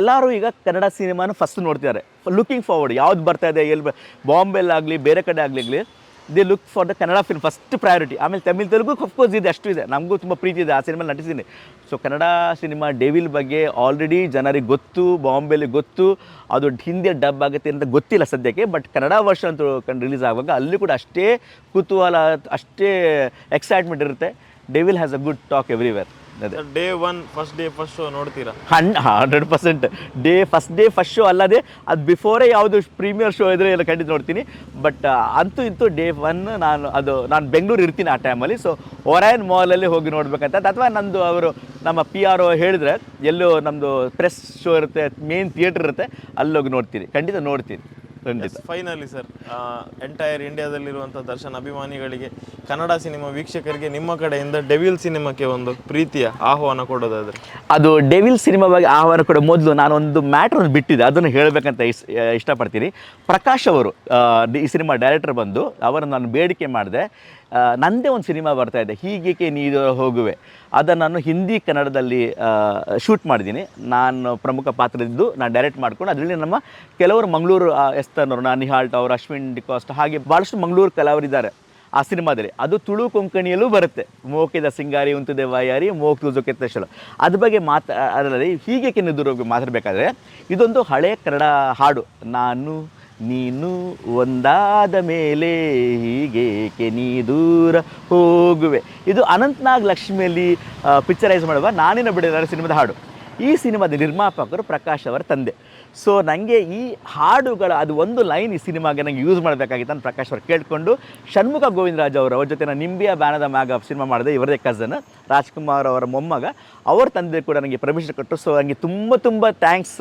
ಎಲ್ಲರೂ ಈಗ ಕನ್ನಡ ಸಿನಿಮಾನ ಫಸ್ಟ್ ನೋಡ್ತಿದ್ದಾರೆ. ಲುಕಿಂಗ್ ಫಾರ್ವರ್ಡ್ ಯಾವ್ದು ಬರ್ತಾ ಇದೆ, ಎಲ್ಲಿ ಬಾಂಬೆಲ್ಲಾಗಲಿ ಬೇರೆ ಕಡೆ ಆಗಲಿ they look for the Kannada film first priority ಆಮೇಲೆ ತಮಿಳ್, ತೆಲುಗು ಅಫ್ಕೋರ್ಸ್ ಇದೆ, ಅಷ್ಟು ಇದೆ. ನಮಗೂ ತುಂಬ ಪ್ರೀತಿ ಇದೆ, ಆ ಸಿನಿಮಾ ನಟಿಸಿದ್ದೀನಿ. ಸೊ ಕನ್ನಡ ಸಿನಿಮಾ ಡೇವಿಲ್ ಬಗ್ಗೆ ಆಲ್ರೆಡಿ ಜನರಿಗೆ ಗೊತ್ತು ಬಾಂಬೆಲಿ ಗೊತ್ತು, ಅದು ಹಿಂದೆ ಡಬ್ ಆಗುತ್ತೆ ಅಂತ ಗೊತ್ತಿಲ್ಲ ಸದ್ಯಕ್ಕೆ ಬಟ್ ಕನ್ನಡ ವರ್ಷನ್ ಅಂತೂ ಕಂಡು ರಿಲೀಸ್ ಆಗುವಾಗ ಅಲ್ಲಿ ಕೂಡ ಅಷ್ಟೇ ಕುತೂಹಲ, ಅಷ್ಟೇ ಎಕ್ಸೈಟ್ಮೆಂಟ್ ಇರುತ್ತೆ. Devil has a good talk everywhere day one first day first show ನೋಡ್ತೀರಾ? Hun hundred percent day first day first show ಅಲ್ಲದೆ ಅದು ಬಿಫೋರೇ ಯಾವುದು ಪ್ರೀಮಿಯರ್ ಶೋ ಇದ್ರೆ ಎಲ್ಲ ಖಂಡಿತ ನೋಡ್ತೀನಿ. ಬಟ್ ಅಂತೂ ಇಂತೂ ಡೇ ಒನ್ ನಾನು ಅದು ನಾನು ಬೆಂಗಳೂರು ಇರ್ತೀನಿ ಆ ಟೈಮಲ್ಲಿ ಸೊ ಒರಾಯನ್ ಮಾಲಲ್ಲಿ ಹೋಗಿ ನೋಡ್ಬೇಕಂತ. ಅಥವಾ ನಂದು ಅವರು ನಮ್ಮ ಪಿ ಆರ್ ಒ ಹೇಳಿದ್ರೆ ಎಲ್ಲೂ ನಮ್ಮದು ಪ್ರೆಸ್ ಶೋ ಇರುತ್ತೆ ಮೇನ್ ಥಿಯೇಟರ್ ಇರುತ್ತೆ ಅಲ್ಲಿ ಹೋಗಿ ನೋಡ್ತೀನಿ. ಖಂಡಿತ ನೋಡ್ತೀನಿ. ಖಂಡಿತ. ಫೈನಲಿ ಸರ್ ಎಂಟೈರ್ ಇಂಡಿಯಾದಲ್ಲಿರುವಂಥ ದರ್ಶನ್ ಅಭಿಮಾನಿಗಳಿಗೆ ಕನ್ನಡ ಸಿನಿಮಾ ವೀಕ್ಷಕರಿಗೆ ನಿಮ್ಮ ಕಡೆಯಿಂದ ಡೆವಿಲ್ ಸಿನಿಮಾಕ್ಕೆ ಒಂದು ಪ್ರೀತಿಯ ಆಹ್ವಾನ ಕೊಡೋದಾದ್ರೆ? ಅದು ಡೆವಿಲ್ ಸಿನಿಮಾ ಬಗ್ಗೆ ಆಹ್ವಾನ ಕೂಡ ಮೊದಲು ನಾನು ಒಂದು ಮ್ಯಾಟ್ರನ್ನು ಬಿಟ್ಟಿದ್ದೆ. ಅದನ್ನು ಹೇಳಬೇಕಂತ ಇಸ್ ಇಷ್ಟಪಡ್ತೀನಿ. ಪ್ರಕಾಶ್ ಅವರು ಈ ಸಿನಿಮಾ ಡೈರೆಕ್ಟರ್ ಬಂದು ಅವರನ್ನು ನಾನು ಬೇಡಿಕೆ ಮಾಡಿದೆ. ಆ, ನಂದೇ ಒಂದು ಸಿನಿಮಾ ಬರ್ತಾ ಇದೆ ಹೀಗೇಕೆ ನೀರು ಹೋಗುವೆ. ಅದನ್ನು ನಾನು ಹಿಂದಿ ಕನ್ನಡದಲ್ಲಿ ಶೂಟ್ ಮಾಡಿದ್ದೀನಿ. ನಾನು ಪ್ರಮುಖ ಪಾತ್ರದಿದ್ದು ನಾನು ಡೈರೆಕ್ಟ್ ಮಾಡಿಕೊಂಡು ಅದರಲ್ಲಿ ನಮ್ಮ ಕೆಲವರು ಮಂಗಳೂರು ಎಸ್ತನವರು ನಿಹಾಲ್ಟ್ ಅವರು ಅಶ್ವಿನ್ ಡಿಕಾಸ್ಟ್ ಹಾಗೆ ಭಾಳಷ್ಟು ಮಂಗಳೂರು ಕಲಾವರಿದ್ದಾರೆ ಆ ಸಿನಿಮಾದಲ್ಲಿ. ಅದು ತುಳು ಕೊಂಕಣಿಯಲ್ಲೂ ಬರುತ್ತೆ. ಮೋಕಿದ ಸಿಂಗಾರಿ ಉಂತುದೆ ವಾಯಾರಿ ಮೋಕ್ ತುಜು ಕೆತ್ತಶಲು ಅದ್ರ ಬಗ್ಗೆ ಮಾತಾ ಅದರಲ್ಲಿ ಹೀಗೆ ಕೆನ್ನೆದುರು ಮಾತಾಡಬೇಕಾದ್ರೆ ಇದೊಂದು ಹಳೆ ಕನ್ನಡ ಹಾಡು. ನಾನು ನೀನು ಒಂದಾದ ಮೇಲೆ ಹೀಗೇಕೆ ನೀ ದೂರ ಹೋಗುವೆ? ಇದು ಅನಂತ್ನಾಗ್ ಲಕ್ಷ್ಮಿಯಲ್ಲಿ ಪಿಕ್ಚರೈಸ್ ಮಾಡುವ ನಾನಿನ ಬಿಡಿದಾರೆ ಸಿನಿಮಾದ ಹಾಡು. ಈ ಸಿನಿಮಾದ ನಿರ್ಮಾಪಕರು ಪ್ರಕಾಶ್ ಅವರ ತಂದೆ. ಸೊ ನನಗೆ ಈ ಹಾಡುಗಳ, ಅದು ಒಂದು ಲೈನ್ ಈ ಸಿನಿಮಾಗೆ ನನಗೆ ಯೂಸ್ ಮಾಡಬೇಕಾಗಿತ್ತು ನಾನು ಪ್ರಕಾಶ್ ಅವರು ಕೇಳಿಕೊಂಡು, ಷಣ್ಮುಖ ಗೋವಿಂದರಾಜ್ ಅವರು ಅವ್ರ ಜೊತೆ ನಾನು ನಿಂಬಿಯ ಬ್ಯಾನದ ಮ್ಯಾಗ ಸಿನಿಮಾ ಮಾಡಿದೆ, ಇವರದೇ ಕಸನ್ ರಾಜ್ಕುಮಾರ್ ಅವರ ಮೊಮ್ಮಗ. ಅವ್ರ ತಂದೆ ಕೂಡ ನನಗೆ ಪರ್ಮಿಷನ್ ಕೊಟ್ಟರು. ಸೊ ನನಗೆ ತುಂಬ ತುಂಬ ಥ್ಯಾಂಕ್ಸ್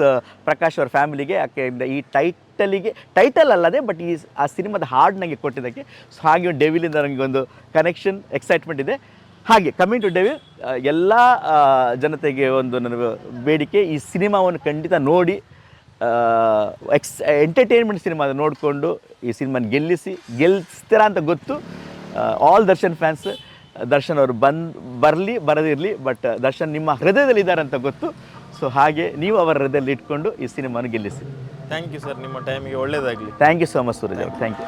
ಪ್ರಕಾಶ್ ಅವರ ಫ್ಯಾಮಿಲಿಗೆ ಯಾಕೆಂದರೆ ಈ ಟೈಟಲಿಗೆ ಟೈಟಲ್ ಅಲ್ಲದೆ ಬಟ್ ಈ ಆ ಸಿನಿಮಾದ ಹಾಡು ನನಗೆ ಕೊಟ್ಟಿದ್ದಕ್ಕೆ ಸೊ ಹಾಗೆ ಡೆವಿಲಿಂದ ನನಗೆ ಒಂದು ಕನೆಕ್ಷನ್ ಎಕ್ಸೈಟ್ಮೆಂಟ್ ಇದೆ. ಹಾಗೆ ಕಮಿಂಗ್ ಟು ಡೆವಿಲ್ ಎಲ್ಲ ಜನತೆಗೆ ಒಂದು ನನ್ನ ಬೇಡಿಕೆ, ಈ ಸಿನಿಮಾವನ್ನು ಖಂಡಿತ ನೋಡಿ ಎಕ್ಸ್ ಎಂಟರ್ಟೈನ್ಮೆಂಟ್ ಸಿನಿಮಾ ನೋಡಿಕೊಂಡು, ಈ ಸಿನಿಮಾನ ಗೆಲ್ಲಿಸಿ ಗೆಲ್ಲಿಸ್ತೀರಾ ಅಂತ ಗೊತ್ತು ಆಲ್ ದರ್ಶನ್ ಫ್ಯಾನ್ಸ್ ದರ್ಶನ್ ಅವರು ಬಂದು, ಬರಲಿ, ಬರದಿರಲಿ ಬಟ್ ದರ್ಶನ್ ನಿಮ್ಮ ಹೃದಯದಲ್ಲಿ ಇದ್ದಾರೆ ಅಂತ ಗೊತ್ತು. ಸೊ ಹಾಗೆ ನೀವು ಅವರ ಹೃದಯದಲ್ಲಿ ಇಟ್ಕೊಂಡು ಈ ಸಿನಿಮಾನ ಗೆಲ್ಲಿಸಿ. ಥ್ಯಾಂಕ್ ಯು ಸರ್ ನಿಮ್ಮ ಟೈಮಿಗೆ ಒಳ್ಳೆಯದಾಗಲಿ thank you so much Suraj thank you